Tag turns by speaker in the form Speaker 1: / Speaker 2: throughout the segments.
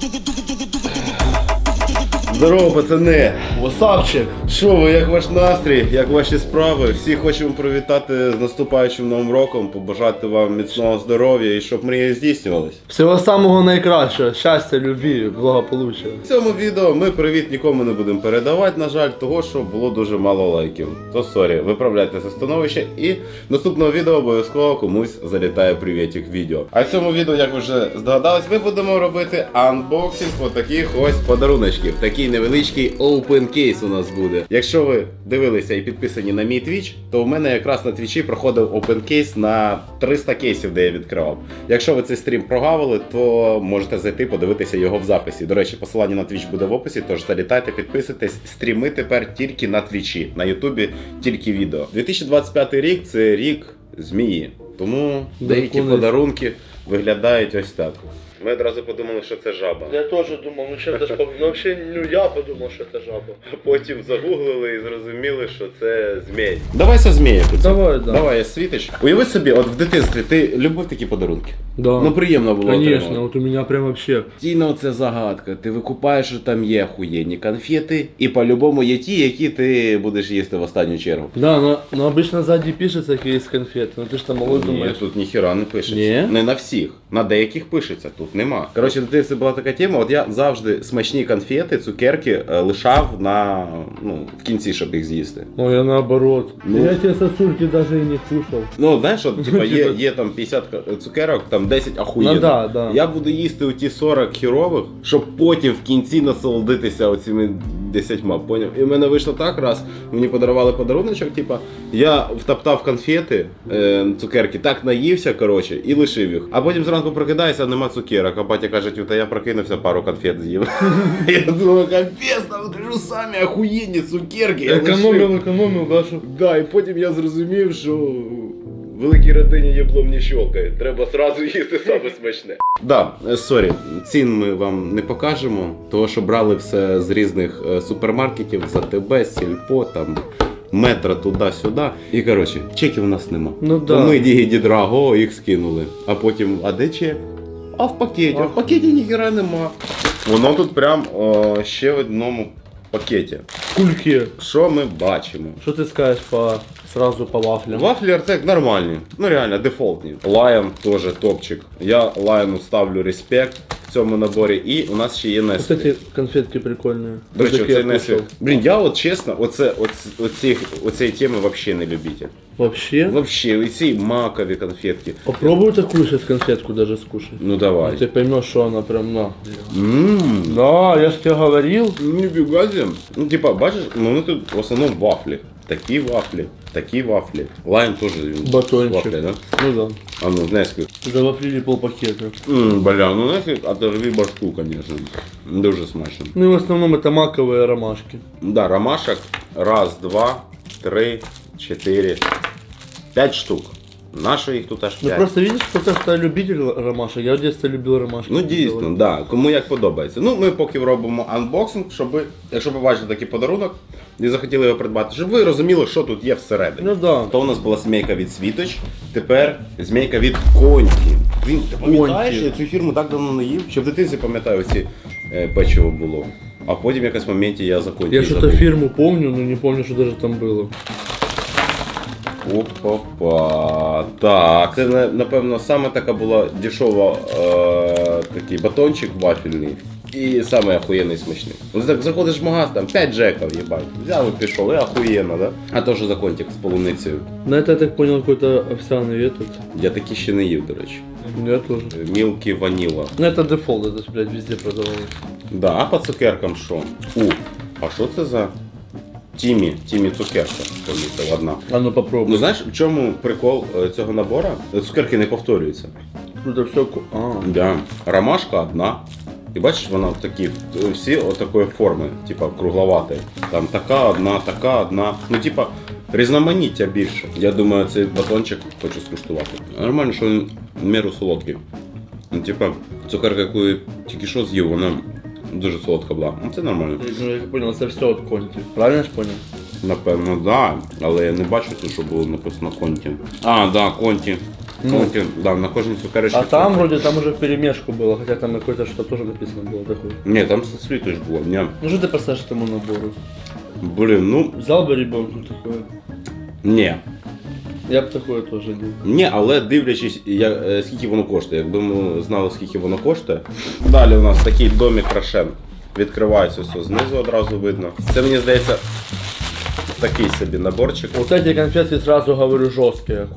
Speaker 1: do do do do Здорово, пацани! Васапчик! Що ви, як ваш настрій, як ваші справи? Всі хочемо привітати з наступаючим новим роком, побажати вам міцного здоров'я і щоб мрії здійснювались.
Speaker 2: Всього самого найкращого, щастя, любві, благополуччя.
Speaker 1: В цьому відео ми привіт нікому не будемо передавати, на жаль, того, що було дуже мало лайків. То сорі, виправляйте це становище і наступного відео обов'язково комусь залітає привітик відео. А в цьому відео, як ви вже здогадались, ми будемо робити анбоксинг отаких ось подаруночків. Такий невеличкий open кейс у нас буде. Якщо ви дивилися і підписані на мій твіч, то у мене якраз на твічі проходив open кейс на 300 кейсів, де я відкривав. Якщо ви цей стрім прогавили, то можете зайти подивитися його в записі. До речі, посилання на твіч буде в описі, тож залітайте, підписуйтесь. Стріми тепер тільки на твічі, на Ютубі тільки відео. 2025 рік це рік змії, тому деякі подарунки виглядають ось так. Ми одразу подумали, що це жаба.
Speaker 2: Я теж думав, ну що це ну взагалі, ну я подумав, що це жаба.
Speaker 1: А потім загуглили і зрозуміли, що це змій. Давай со змія.
Speaker 2: Давай, да.
Speaker 1: Давай, я світиш. Уяви собі, от в дитинстві ти любив такі подарунки.
Speaker 2: Да.
Speaker 1: Ну приємно було.
Speaker 2: Конечно,
Speaker 1: отримувати.
Speaker 2: от у меня прям вообще.
Speaker 1: Постійно це загадка. Ти викупаєш, що там є охуєнні конфети, і по-любому є ті, які ти будеш їсти в останню чергу.
Speaker 2: Да, но, но обычно сзади пишется кейс конфеты, но ты ж там малой
Speaker 1: Ні,
Speaker 2: думаешь.
Speaker 1: тут ніхіра не пишеться.
Speaker 2: Ні?
Speaker 1: Не на всіх. На деяких пишеться, тут нема. Коротше, в дитинстві була така тема. От я завжди смачні конфети, цукерки е, лишав на ну, в кінці, щоб їх з'їсти.
Speaker 2: Ну я наоборот.
Speaker 1: Ну.
Speaker 2: Я те сосульки даже и не кушал.
Speaker 1: Ну, знаєш, от, типа, є, є там 50 цукерок, там 10 ахуєнно.
Speaker 2: Ну да, да.
Speaker 1: Я буду їсти у ті 40 хірових, щоб потім в кінці насолодитися оціми 10, поняв? І в мене вийшло так раз, мені подарували подаруночок, типа, я втоптав конфети, е, цукерки, так наївся, коротше, і лишив їх. А потім зранку прокидаюся, а нема цукерок. А батя каже, та я прокинувся, пару конфет з'їв. Я думаю, капець, там кажу, самі ахуєнні цукерки. я лишив.
Speaker 2: Экономил, экономил, да, что...
Speaker 1: Да, і потім я зрозумів, що великій родині єблом не щолкає. Треба сразу їсти саме смачне. Да, е, сорі, цін ми вам не покажемо, того що брали все з різних е, супермаркетів, за ТБ, Сільпо, там. Метро туди-сюди. І коротше, чеків у нас нема.
Speaker 2: Ну
Speaker 1: То
Speaker 2: да.
Speaker 1: ми Дігі Драго їх скинули. А потім, а де чек? А в пакеті. А в пакеті ніхіра нема. Воно тут прям о, ще в одному пакеті.
Speaker 2: Кульки.
Speaker 1: Що ми бачимо?
Speaker 2: Что ты скажешь по сразу по вафлям?
Speaker 1: Вафлі Артек нормальні, ну реально дефолтні. Lion теж топчик. Я Lion ставлю респект в цьому наборі, і у нас ще є Nestle.
Speaker 2: Кстати, конфетки прикольные.
Speaker 1: До речі, оцей
Speaker 2: я
Speaker 1: Nestle. Блін, я от чесно, оце, оц, оці, оцієї теми взагалі не любитель.
Speaker 2: Вообще?
Speaker 1: Вообще, оці макові конфетки.
Speaker 2: Попробуй такую сейчас конфетку даже скушать.
Speaker 1: Ну давай.
Speaker 2: Ты поймешь, что она прям на.
Speaker 1: Ммм.
Speaker 2: Да, я ж тебе говорил.
Speaker 1: Ніфіга себе. Ну, типа, бачиш, ну вони тут в основному вафлі. Такі вафлі, такі вафлі. Лайн теж він
Speaker 2: Батончик.
Speaker 1: вафлі, да?
Speaker 2: Ну да.
Speaker 1: А ну, Nestle.
Speaker 2: Завафлили полпакета.
Speaker 1: М, бля, ну Nestle оторви башку, конечно. Дуже смачно.
Speaker 2: Ну и в основном это маковые ромашки.
Speaker 1: Да, ромашек. Раз, два, три, четыре, п'ять штук. Нащо їх тут аж
Speaker 2: Ну
Speaker 1: п'ять?
Speaker 2: просто видишь, потому что любитель ромашек. Я в детстве любил ромашки.
Speaker 1: Ну дійсно, да. Кому як подобається. Ну, ми поки робимо анбоксинг, щоб ви, якщо побачите такий подарунок і захотіли його придбати, щоб ви розуміли, що тут є всередині.
Speaker 2: Ну да.
Speaker 1: То у нас була змійка від Світоч, тепер змійка від Конті. Він ти пам'ятаєш, я цю фірму так давно не їв, що в дитинстві пам'ятаю, ці е, печиво було. А потім в якось моменті я за Конті
Speaker 2: Я что-то
Speaker 1: забув.
Speaker 2: фирму помню, но не помню, что даже там было.
Speaker 1: Опа-па. Так, це на- напевно саме така була дешова е, такий батончик вафельний. І саме охуєнний смачний. Ось так заходиш в магаз, там 5 джеків, їбать. Взяв і пішов, і охуєнно, да? А то, що за контик з полуницею.
Speaker 2: На это я так понял какой-то овсяный этот.
Speaker 1: Я такі ще не їв, до речі.
Speaker 2: Я тоже.
Speaker 1: Мілкі ваніла.
Speaker 2: Ну это дефолт, это ж, блядь, везде продавалось.
Speaker 1: Да, а по цукеркам що? У, а що це за Тімі? Тімі цукерка. Помітив, одна.
Speaker 2: А ну попробуй.
Speaker 1: Ну знаєш, в чому прикол е, цього набору? Цукерки не повторюються.
Speaker 2: Это все... А,
Speaker 1: Да. Ромашка одна. І бачиш, вона такі всі отакої форми, типа кругловатої. Там така одна, така одна. Ну, типа, різноманіття більше. Я думаю, цей батончик хочу скуштувати. Нормально, що він в міру солодкий. Ну, типа, цукерка, яку я тільки що з'їв, вона дуже солодка була. Ну, це нормально.
Speaker 2: ну, я понял, это все от конти. Правильно я ж понял?
Speaker 1: Напевно, да. Але я не бачу тут, що було написано конті. А, да, конті.
Speaker 2: Ну.
Speaker 1: Конки, да, на кожній цукерочці.
Speaker 2: А там
Speaker 1: конки.
Speaker 2: вроде там уже в перемешку было, хотя там какое-то что тоже написано было такое.
Speaker 1: Ні, там со світу ж було. Ні.
Speaker 2: Ну что ты поставишь этому набору?
Speaker 1: Блін, ну,
Speaker 2: Взял бы ребенку такое.
Speaker 1: ні.
Speaker 2: Я бы такое тоже делал.
Speaker 1: Ні, але дивлячись, я, е, скільки воно коштує. Якби ми знали, скільки воно коштує. Далі у нас такий домик Рошен. Відкривається все знизу одразу видно. Це мені здається такий собі наборчик.
Speaker 2: Вот эти конфеты сразу говорю жесткие.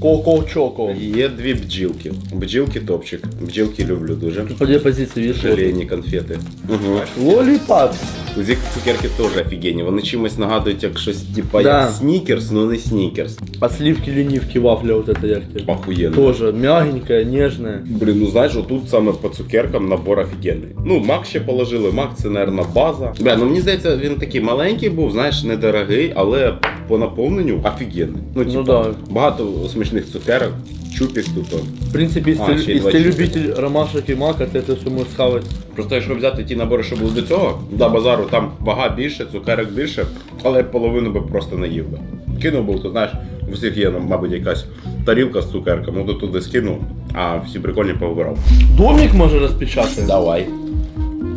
Speaker 2: Коко-чоко.
Speaker 1: Є дві бджілки. Бджілки топчик. Бджілки люблю дуже.
Speaker 2: По две позиции, видишь? вот.
Speaker 1: Желейні конфети. Угу.
Speaker 2: Лолипапс.
Speaker 1: Ці цукерки теж офігенні. Вони чимось нагадують як щось типа
Speaker 2: Да.
Speaker 1: як снікерс, ну не снікерс.
Speaker 2: А сливки ленивки вафля вот это як тебе.
Speaker 1: Охуєнно.
Speaker 2: Тоже мягенькая, нежная.
Speaker 1: Блін, ну знаєш, тут саме по цукеркам набор офігенний. Ну, мак ще положили, мак це, наверное, база. Бля, ну мені здається, він такий маленький був, знаєш, недорогий, але по наповненню офігенний. Ну, типа,
Speaker 2: да.
Speaker 1: багато смачних цукерок, чупік тут. о.
Speaker 2: В принципе, если,
Speaker 1: А, еще и
Speaker 2: если
Speaker 1: два
Speaker 2: ты
Speaker 1: чипа.
Speaker 2: любитель ромашек и мака, ты это все можешь схавать.
Speaker 1: Просто якщо взяти ті набори, що були до цього, до базару там вага більше, цукерок більше, але я половину би просто не їв би. Кинув би, то знаєш, у всіх є, ну, мабуть, якась тарілка з цукерками, ну то туди скинув, а всі прикольні повибирав.
Speaker 2: Домик можно распечатать.
Speaker 1: Давай.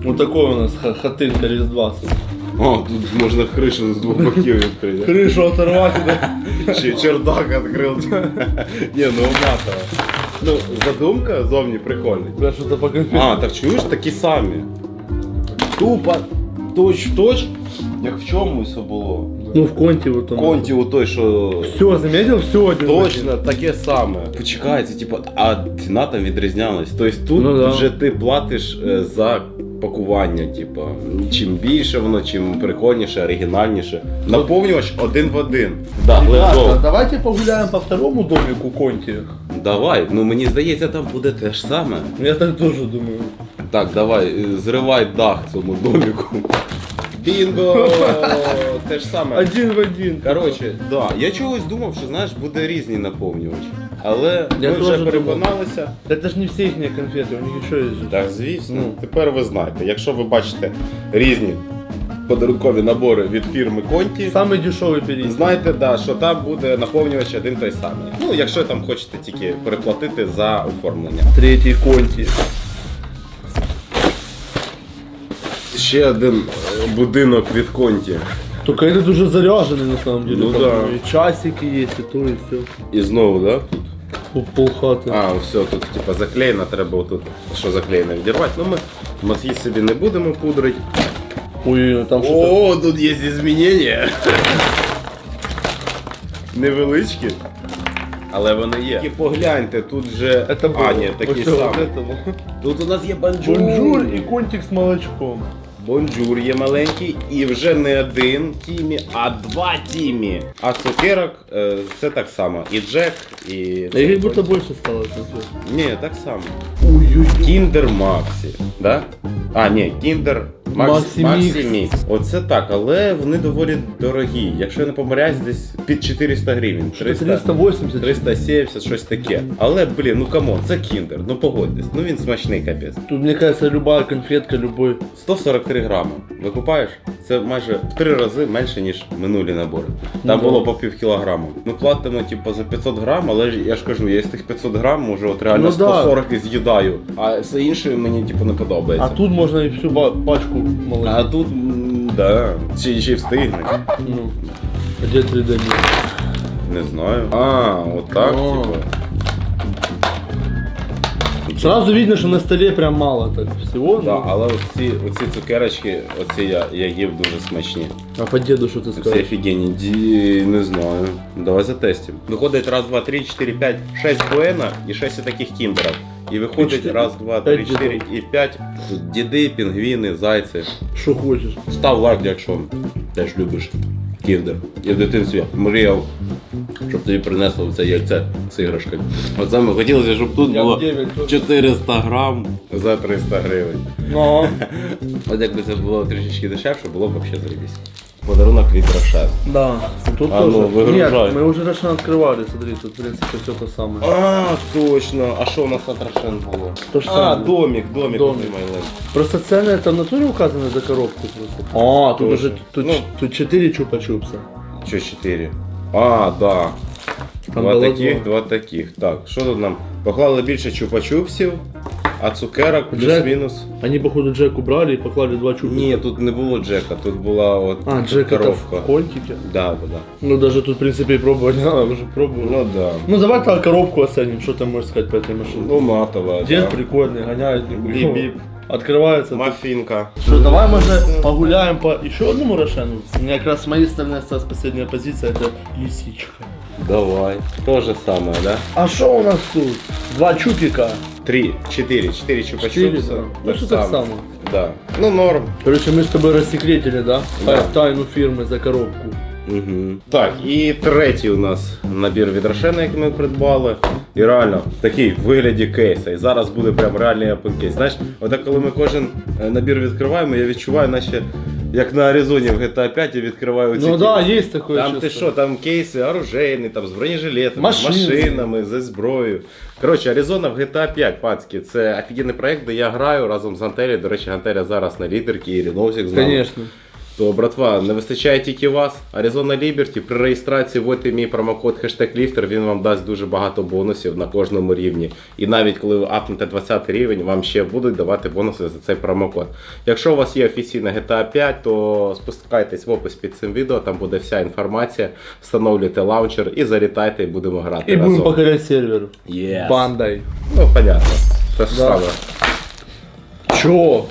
Speaker 2: Вот такой у нас ха- хатынка Різдва.
Speaker 1: О, тут можна кришу з двох боків відкрити.
Speaker 2: Крышу оторвать. да.
Speaker 1: Чи чердак відкрив. Ні, ну матово. Ну, задумка зовні прикольна.
Speaker 2: Бля, что-то по конфетам.
Speaker 1: А, так чуєш, такі самі. Тупо, точ в точ, як в чомусь було.
Speaker 2: Ну, в конте вот он.
Speaker 1: Конті у той, що.
Speaker 2: Все, заметил? Все один. в один.
Speaker 1: Точно, таке саме. Почекай, це типу, а ціна там відрізнялась. Тобто тут
Speaker 2: Ну да.
Speaker 1: вже ти платиш е, за пакування, типу. Чим більше воно, чим прикольніше, оригінальніше. Наповнювач один в один. Да, let's
Speaker 2: Ребята,
Speaker 1: go.
Speaker 2: давайте погуляем по второму домику Конти.
Speaker 1: Давай, ну мені здається, там буде те ж саме.
Speaker 2: Я так тоже думаю.
Speaker 1: Так, давай, е, зривай дах цьому доміку. Бінго! Те ж саме.
Speaker 2: Один в один.
Speaker 1: Коротше, да, я чогось думав, що знаєш, буде різні наповнювачі. Але
Speaker 2: Я
Speaker 1: ми вже
Speaker 2: теж
Speaker 1: переконалися.
Speaker 2: Это же не все их конфеты, у них еще есть же.
Speaker 1: Так, звісно.
Speaker 2: Ну.
Speaker 1: Тепер ви знаєте, якщо ви бачите різні подарункові набори від фірми Конті,
Speaker 2: Самый дешевый перейти.
Speaker 1: знайте, да, що там буде наповнювач один той самий. Ну, якщо там хочете тільки переплатити за оформлення.
Speaker 2: Третий Конти.
Speaker 1: Ще один е, будинок від Конті.
Speaker 2: Только этот уже заряженный на самом деле.
Speaker 1: Ну
Speaker 2: там
Speaker 1: да.
Speaker 2: И часики есть, и то, и все.
Speaker 1: І знову, да? Тут.
Speaker 2: Полхаты.
Speaker 1: А, все, тут типа заклеєно, треба отут, що заклеєно відірвати. Ну ми мозги собі не будемо пудрити.
Speaker 2: Ой, там что-то...
Speaker 1: О, тут є змінення. Невеличкі. Але вони є. І погляньте, тут же.
Speaker 2: Это было.
Speaker 1: А, ні, такий
Speaker 2: Вот всё,
Speaker 1: самий.
Speaker 2: вот это вот.
Speaker 1: Тут у нас є банджур.
Speaker 2: Бонжур и контик с молочком.
Speaker 1: Бонджур є маленький, і вже не один тімі, а два тімі. А цукерок е, це так само. І Джек, і.
Speaker 2: А их будто больше стало.
Speaker 1: Ні, так само. Кіндер Максі, да? А, ні, Кіндер
Speaker 2: Максі
Speaker 1: Максі
Speaker 2: Мікс.
Speaker 1: Мікс. Оце так, але вони доволі дорогі. Якщо я не помиляюсь, десь під 400 гривень. 300,
Speaker 2: 380.
Speaker 1: 370, щось таке. Але, блін, ну камон, це Кіндер, ну погодьтесь, ну він смачний капець.
Speaker 2: Тут, мне кажется, любая конфетка, любой.
Speaker 1: 143 грами. Викупаєш? Це майже в три рази менше, ніж минулі набори. Там
Speaker 2: Ну,
Speaker 1: було по пів кілограму. Ми платимо, типу, за 500 грам, але ж я ж кажу, я з тих 500 грам уже от реально
Speaker 2: Ну, да.
Speaker 1: 140 і з'їдаю. А все інше мені типу не подобається.
Speaker 2: А тут можно и всю ба- пачку молочка.
Speaker 1: А тут, м, да, ще, ще й встигнуть.
Speaker 2: Ну, где 3D?
Speaker 1: Не знаю. А, от так,
Speaker 2: О.
Speaker 1: типу.
Speaker 2: Сразу видно, что на столе прям мало так всего.
Speaker 1: Да, але оці, оці цукерочки, оці я, я їв дуже смачні.
Speaker 2: А по деду что ты
Speaker 1: Оці
Speaker 2: скажешь?
Speaker 1: офігенні, Ді, не знаю. Давай затестимо. Виходить раз, два, три, чотири, п'ять, шесть буена і шесть таких кіндерів. І виходить
Speaker 2: чотири-
Speaker 1: раз, два, три,
Speaker 2: п'ять
Speaker 1: чотири і п'ять. Тут діди, пінгвіни, зайці.
Speaker 2: Что хочешь.
Speaker 1: Став лайк, якщо теж любиш кіндер. Я в дитинстві мріяв, щоб тобі принесло це яйце з іграшкою. От саме хотілося, щоб тут
Speaker 2: Я
Speaker 1: було
Speaker 2: в 9 тоже.
Speaker 1: 400 грам за 300 гривень.
Speaker 2: Ну,
Speaker 1: От якби це було трішечки дешевше, було б взагалі заробісь. Подарунок від Рошен.
Speaker 2: да. Тут
Speaker 1: А
Speaker 2: тоже.
Speaker 1: ну, выгружай.
Speaker 2: Нет, мы уже Рошен открывали, смотри, тут в принципе все то самое.
Speaker 1: А, точно. А що у нас на Рошен було?
Speaker 2: То ж
Speaker 1: А,
Speaker 2: саме.
Speaker 1: домик, домик,
Speaker 2: Домик.
Speaker 1: домик. Майлен.
Speaker 2: Просто цены там в натуре указаны за коробку просто. А, тут
Speaker 1: Тоже.
Speaker 2: уже тут,
Speaker 1: Ну.
Speaker 2: тут 4 чупа-чупса.
Speaker 1: Що 4? А, да.
Speaker 2: Там
Speaker 1: два
Speaker 2: було
Speaker 1: таких,
Speaker 2: два.
Speaker 1: два таких. Так, що тут нам? Поклали більше чупа-чупсів, а цукерок
Speaker 2: Джек.
Speaker 1: плюс-мінус.
Speaker 2: Они, походу, Джек убрали и поклали два чупика.
Speaker 1: Ні, тут не було Джека, тут була от
Speaker 2: А, Джек это
Speaker 1: коробка.
Speaker 2: в контике?
Speaker 1: Да, да, да.
Speaker 2: Ну, даже тут, в принципе, и пробовать не надо, уже пробовал.
Speaker 1: Ну да.
Speaker 2: Ну, давай тогда коробку оценим, что ты можешь сказать по этой машине.
Speaker 1: Ну, матова.
Speaker 2: Дед
Speaker 1: да.
Speaker 2: прикольный, гоняет нихуя.
Speaker 1: Бип-бип.
Speaker 2: Открывается.
Speaker 1: Мафінка.
Speaker 2: Что, давай, может, погуляем по еще одному Рошену? У меня как раз с моей стороны осталась последняя позиция, это лисичка.
Speaker 1: Давай. То же самое, да?
Speaker 2: А что у нас тут? Два чупика.
Speaker 1: Три, четыре, четыре
Speaker 2: Четыре,
Speaker 1: чупа-чупса.
Speaker 2: да. Ну, что так само.
Speaker 1: Да. Ну, норм.
Speaker 2: Короче, мы с тобой рассекретили, да?
Speaker 1: Да.
Speaker 2: Тайну фирмы за коробку.
Speaker 1: Угу. Так, і третій у нас набір від Рошена, який ми придбали. І реально такий в вигляді кейса. І зараз буде прям реальний кейс. Знаєш, отак коли ми кожен е, набір відкриваємо, я відчуваю, наче як на Аризоні в GTA 5 я відкриваю ці
Speaker 2: Ну да,
Speaker 1: кейси.
Speaker 2: есть такое
Speaker 1: Там ти що, там кейси оружейні, там з бронежилетами,
Speaker 2: Машини.
Speaker 1: з машинами, зі зброєю. Коротше, Аризона в GTA 5, пацки, це офігенний проект, де я граю разом з Антелі. До речі, Антеля зараз на лідерці і Ріновсік з нами.
Speaker 2: Конечно.
Speaker 1: То, братва, не вистачає тільки вас. Arizona Liberty при реєстрації вводьте мій промокод хештег ліфтер, він вам дасть дуже багато бонусів на кожному рівні. І навіть коли ви апнете 20 рівень, вам ще будуть давати бонуси за цей промокод. Якщо у вас є офіційна GTA 5, то спускайтесь в опис під цим відео, там буде вся інформація. Встановлюйте лаунчер і залітайте, і будемо грати
Speaker 2: И
Speaker 1: разом.
Speaker 2: будем покорять сервер.
Speaker 1: Yes.
Speaker 2: Бандой.
Speaker 1: Ну, понятно. Те ж
Speaker 2: Да.
Speaker 1: саме.
Speaker 2: Чё?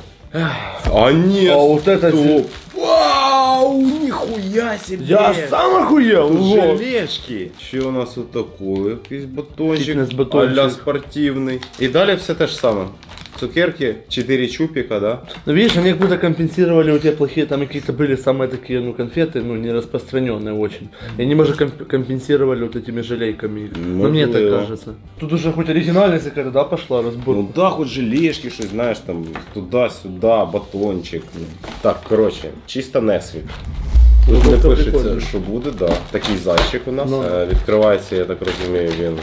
Speaker 1: А ні,
Speaker 2: А вот это...
Speaker 1: Вау, ніхуя себе!
Speaker 2: Я сам охуел!
Speaker 1: Тут
Speaker 2: вот.
Speaker 1: желешки. Ще у нас такое? Якийсь батончик,
Speaker 2: Фітнес-батончик.
Speaker 1: а-ля спортивний. І далі все те ж саме. Цукерки, 4 чупика, да?
Speaker 2: Ну видишь, они как будто компенсировали у тебя плохие, там какие-то были самые такие, ну, конфеты, ну, не распространенные очень. И они, может, комп- компенсировали вот этими желейками. Ну, мне так
Speaker 1: Можливо.
Speaker 2: кажется. Тут уже хоть оригинальность какая-то, да, пошла, разбор.
Speaker 1: Ну да, хоч желешки, щось, знаєш, там туди-сюди, батончик. Так, коротше, чисто Несвік. Тут
Speaker 2: Ну,
Speaker 1: не пишеться, що буде, да. Такий зайчик у нас.
Speaker 2: Ну.
Speaker 1: Е, Відкривається, я так розумію, він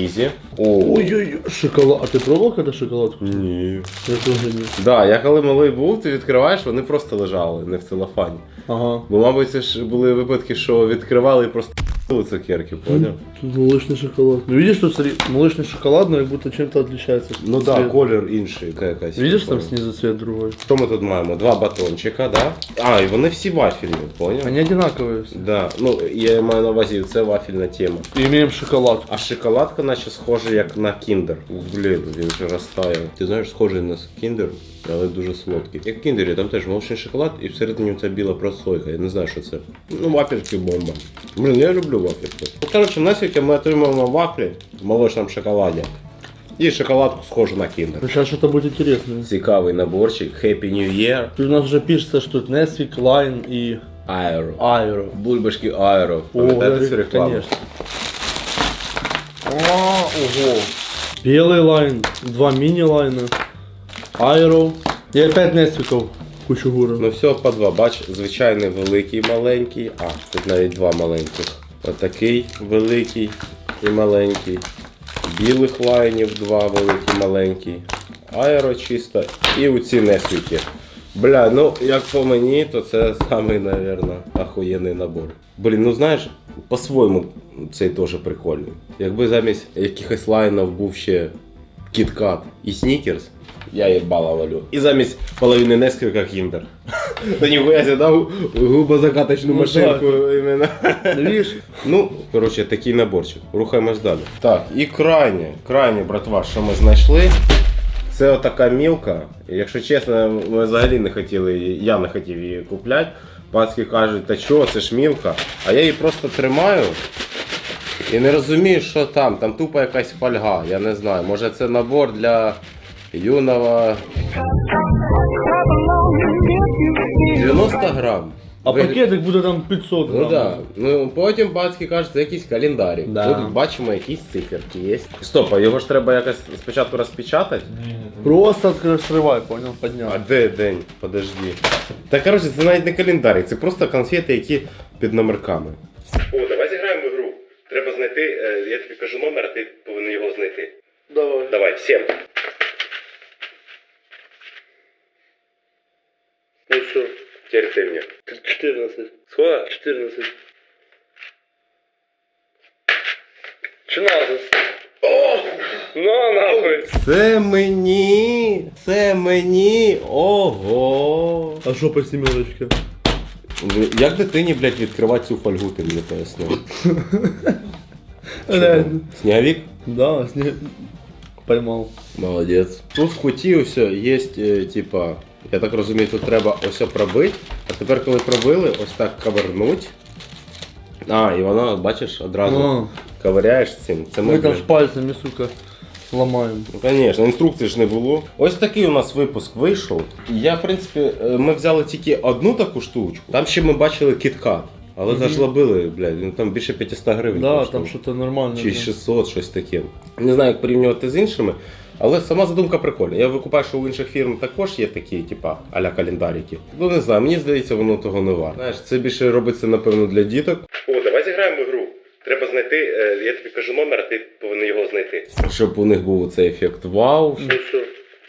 Speaker 1: ізі. О,
Speaker 2: Ой-ой-ой, шоколад. А ти пробував коли шоколадку?
Speaker 1: Ні.
Speaker 2: Я тоже нет.
Speaker 1: Да, я коли малий був, ти відкриваєш, вони просто лежали, не в целофані.
Speaker 2: Ага.
Speaker 1: Бо, мабуть, це ж були випадки, що відкривали і просто ***ли цукерки, поняв?
Speaker 2: Тут молочный шоколад. Ну видишь, тут смотри, молочный шоколад, но как будто чем-то отличается.
Speaker 1: Ну так,
Speaker 2: Цвет.
Speaker 1: да, колір інший, яка якась.
Speaker 2: Видишь, там
Speaker 1: прикольна.
Speaker 2: снизу цвет другой.
Speaker 1: Що ми тут маємо? Два батончика, да? А, і вони всі вафельні, поняв?
Speaker 2: Они одинаковые все.
Speaker 1: Да, ну я маю на увазі, це вафельна тема.
Speaker 2: И имеем шоколад.
Speaker 1: А шоколадка наче схожа як на кіндер. Блін, він вже розтаяв. Ти знаєш, схожий на кіндер, але дуже солодкий. Як в кіндері, там теж молочний шоколад і всередині ця біла прослойка. Я не знаю, що це. Ну, вафельки бомба. Блін, я люблю вафельки. Ну, коротше, на світі ми отримуємо вафлі в молочному шоколаді. І шоколадку схожу на кіндер.
Speaker 2: Ну сейчас что-то будет интересное.
Speaker 1: Цікавий наборчик. Happy New Year.
Speaker 2: Тут у нас уже пишется, что тут Nesvik, Line и
Speaker 1: Aero.
Speaker 2: Aero.
Speaker 1: Бульбашки Aero. Пам'ятаєте цю рекламу?
Speaker 2: конечно. А, ого. Белый лайн, два мини-лайна, Аэро. И опять Несвиков. Кучу гуру.
Speaker 1: Ну все по два. Бач, звичайний великий маленький. А, тут навіть два маленьких. Отакий великий і маленький. Білих лайнів два великі маленький. Аеро. І оці несвіті. Бля, ну як по мені, то це самий, напевно, ахуєнний набор. Блін, ну знаєш, по-своєму цей теж прикольний. Якби замість якихось лайнів був ще кіткат і снікерс, я їбала валю. І замість половини Несквика кіндер. Та ніхуя себе дав губозакаточну
Speaker 2: Ну,
Speaker 1: машинку іменно.
Speaker 2: Ну, видишь?
Speaker 1: Ну, коротше, такий наборчик. Рухаємось далі. Так, і крайнє, крайнє, братва, що ми знайшли. Це отака мілка. Якщо чесно, ми взагалі не хотіли я не хотів її купляти. Пацки кажуть, та чого, це ж мілка. А я її просто тримаю і не розумію, що там. Там тупо якась фольга, я не знаю. Може це набор для юного 90 грам.
Speaker 2: А
Speaker 1: Вигля-
Speaker 2: пакетик буде там 500
Speaker 1: Ну
Speaker 2: грамм.
Speaker 1: да. Ну потім батьки кажуть, це якийсь календарик.
Speaker 2: Да.
Speaker 1: Тут бачимо якісь циферки є. Стоп, а його ж треба якось спочатку розпечатати.
Speaker 2: Просто открой, срывай, понял,
Speaker 1: А
Speaker 2: поднял.
Speaker 1: де день? Подожди. Та коротше, це навіть не календарик, це просто конфети, які під номерками. О, давай зіграємо в гру. Треба знайти, е, я тобі кажу номер, а ти повинен його знайти.
Speaker 2: Давай.
Speaker 1: Давай, сім.
Speaker 2: Ну все,
Speaker 1: Тепер ти мені.
Speaker 2: 14.
Speaker 1: Схода?
Speaker 2: 14.
Speaker 3: Чи надо? О! На нахуй!
Speaker 1: Це мені! Це мені! Ого!
Speaker 2: А что по семерочке?
Speaker 1: Як дитині, блядь, відкривати цю фольгу, ти мені пояснив?
Speaker 2: Реально.
Speaker 1: Сніговік?
Speaker 2: Да, с ней поймал.
Speaker 1: Молодець. Тут в куті ось є, е, типа, я так розумію, тут треба ось пробити, а тепер коли пробили, ось так кавернуть. А, і воно, бачиш, одразу
Speaker 2: А,
Speaker 1: ковиряєш цим. Це ми,
Speaker 2: мы там с пальцами, сука, ломаем.
Speaker 1: Ну, Звісно, інструкції ж не було. Ось такий у нас випуск вийшов. Я, в принципі, е, ми взяли тільки одну таку штучку. Там ще ми бачили кіткат. Але зажлобили, блядь, ну там більше 500 гривень.
Speaker 2: Да,
Speaker 1: коштував.
Speaker 2: там что-то нормально.
Speaker 1: Чи 600, щось таке. Не знаю, як порівнювати з іншими, але сама задумка прикольна. Я викупаю, що у інших фірм також є такі, типа, аля календарики. Ну не знаю, мені здається, воно того не варто. Знаєш, це більше робиться, напевно, для діток. О, давай зіграємо в гру. Треба знайти, е, я тобі кажу номер, а ти повинен його знайти. Щоб у них був цей ефект вау.
Speaker 3: Ну що?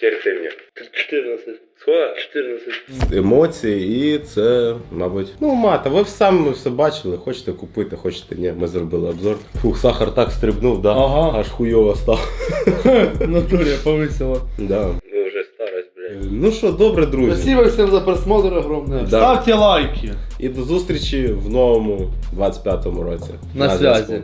Speaker 1: Теперь
Speaker 3: 14.
Speaker 1: Схода?
Speaker 3: 14.
Speaker 1: Емоції, і це, мабуть. Ну, мата, ви самі все бачили, хочете купити, хочете ні. Ми зробили обзор. Фух, сахар так стрибнув, да?
Speaker 2: Ага.
Speaker 1: аж хуйово став.
Speaker 2: В натуре.
Speaker 1: Да.
Speaker 3: Ну вже старость, блядь.
Speaker 1: Ну що, добре, друзі.
Speaker 2: Спасибо всем за просмотр огромное.
Speaker 1: Да.
Speaker 2: Ставьте лайки.
Speaker 1: І до зустрічі в новому 25-му році.
Speaker 2: На
Speaker 1: зв'язку.
Speaker 2: связи.